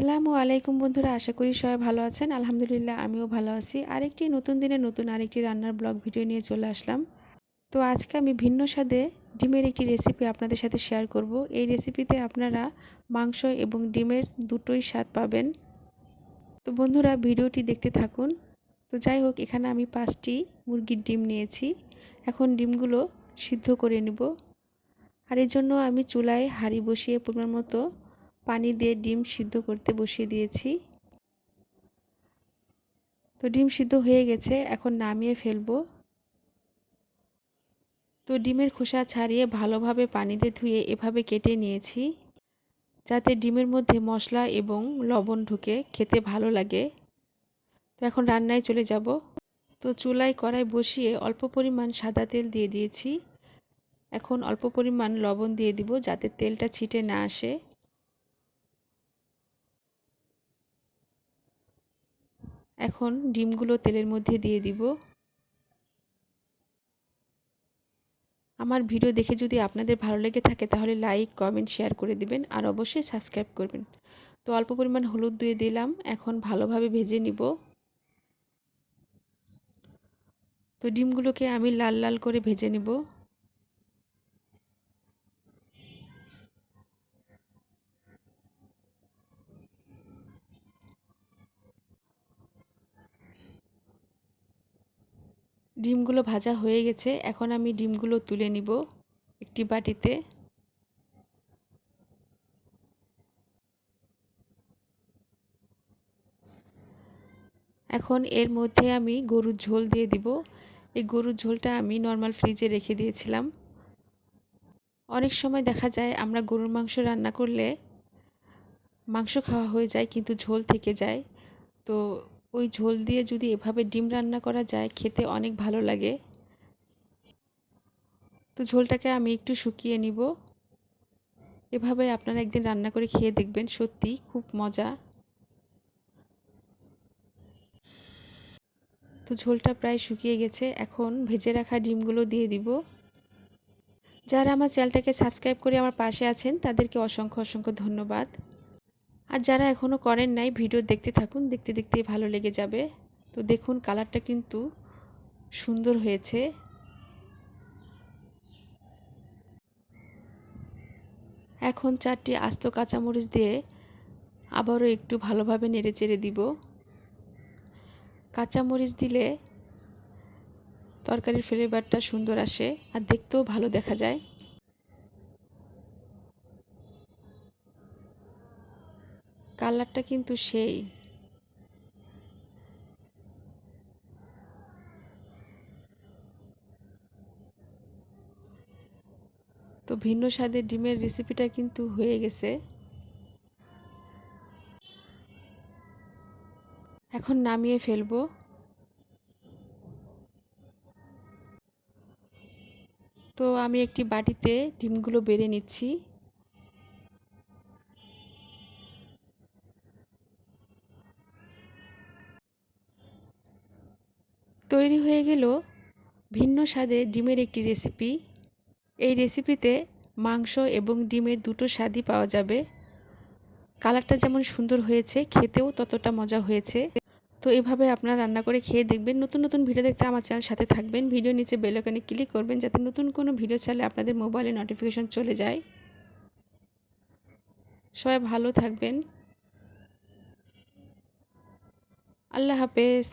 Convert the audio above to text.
আসসালামু আলাইকুম বন্ধুরা, আশা করি সবাই ভালো আছেন। আলহামদুলিল্লাহ, আমিও ভালো আছি। আরেকটি নতুন দিনে নতুন আরেকটি রান্নার ব্লগ ভিডিও নিয়ে চলে আসলাম। তো আজকে আমি ভিন্ন স্বাদে ডিমের একটি রেসিপি আপনাদের সাথে শেয়ার করব। এই রেসিপিতে আপনারা মাংস এবং ডিমের দুটোই স্বাদ পাবেন। তো বন্ধুরা, ভিডিওটি দেখতে থাকুন। তো যাই হোক, এখানে আমি পাঁচটি মুরগির ডিম নিয়েছি। এখন ডিমগুলো সিদ্ধ করে নেব। আর এর জন্য আমি চুলায় হাঁড়ি বসিয়ে পরিমাণ মতো পানি দিয়ে ডিম সিদ্ধ করতে বসিয়ে দিয়েছি। তো ডিম সিদ্ধ হয়ে গেছে, এখন নামিয়ে ফেলব। তো ডিমের খোসা ছাড়িয়ে ভালোভাবে পানিতে ধুয়ে এভাবে কেটে নিয়েছি, যাতে ডিমের মধ্যে মশলা এবং লবণ ঢুকে খেতে ভালো লাগে। তো এখন রান্নায় চলে যাব। তো চুলায় কড়াই বসিয়ে অল্প পরিমাণ সাদা তেল দিয়ে দিয়েছি। এখন অল্প পরিমাণ লবণ দিয়ে দিব যাতে তেলটা ছিটে না আসে। এখন ডিমগুলো তেলের মধ্যে দিয়ে দিব। আমার ভিডিও দেখে যদি আপনাদের ভালো লেগে থাকে তাহলে লাইক, কমেন্ট, শেয়ার করে দিবেন আর অবশ্যই সাবস্ক্রাইব করবেন। তো অল্প পরিমাণ হলুদ দিয়ে দিলাম, এখন ভালোভাবে ভেজে নিব। তো ডিমগুলোকে আমি লাল লাল করে ভেজে নেব। ডিমগুলো ভাজা হয়ে গেছে। এখন আমি ডিমগুলো তুলে নিব একটি বাটিতে। এখন এর মধ্যে আমি গরুর ঝোল দিয়ে দিব। এই গরুর ঝোলটা আমি নর্মাল ফ্রিজে রেখে দিয়েছিলাম। অনেক সময় দেখা যায় আমরা গরুর মাংস রান্না করলে মাংস খাওয়া হয়ে যায়, কিন্তু ঝোল থেকে যায়। তো ওই ঝোল দিয়ে যদি এভাবে ডিম রান্না করা যায়, খেতে অনেক ভালো লাগে। তো ঝোলটাকে আমি একটু শুকিয়ে নিব। এভাবে আপনারা একদিন রান্না করে খেয়ে দেখবেন, সত্যি খুব মজা। তো ঝোলটা প্রায় শুকিয়ে গেছে, এখন ভেজে রাখা ডিমগুলো দিয়ে দিব। যারা আমার চ্যানেলটাকে সাবস্ক্রাইব করে আমার পাশে আছেন, তাদেরকে অসংখ্য অসংখ্য ধন্যবাদ। আর যারা এখনও করেন নাই, ভিডিও দেখতে থাকুন, দেখতে দেখতে ভালো লেগে যাবে। তো দেখুন, কালারটা কিন্তু সুন্দর হয়েছে। এখন চারটি আস্ত কাঁচামরিচ দিয়ে আবারও একটু ভালোভাবে নেড়ে চেড়ে দিব। কাঁচামরিচ দিলে তরকারির ফ্লেভারটা সুন্দর আসে আর দেখতেও ভালো দেখা যায়। কালারটা কিন্তু সেই। তো ভিন্ন স্বাদের ডিমের রেসিপিটা কিন্তু হয়ে গেছে। এখন নামিয়ে ফেলব। তো আমি একটি বাটিতে ডিমগুলো বেড়ে নিচ্ছি। তৈরি হয়ে গেল ভিন্ন স্বাদে ডিমের একটি রেসিপি। এই রেসিপিতে মাংস এবং ডিমের দুটো স্বাদই পাওয়া যাবে। কালারটা যেমন সুন্দর হয়েছে, খেতেও ততটা মজা হয়েছে। তো এভাবে আপনারা রান্না করে খেয়ে দেখবেন। নতুন নতুন ভিডিও দেখতে আমার চ্যানেল সাথে থাকবেন। ভিডিও নিচে বেলকানে ক্লিক করবেন যাতে নতুন কোনো ভিডিও চালে আপনাদের মোবাইলে নোটিফিকেশন চলে যায়। সবাই ভালো থাকবেন। আল্লাহ হাফেজ।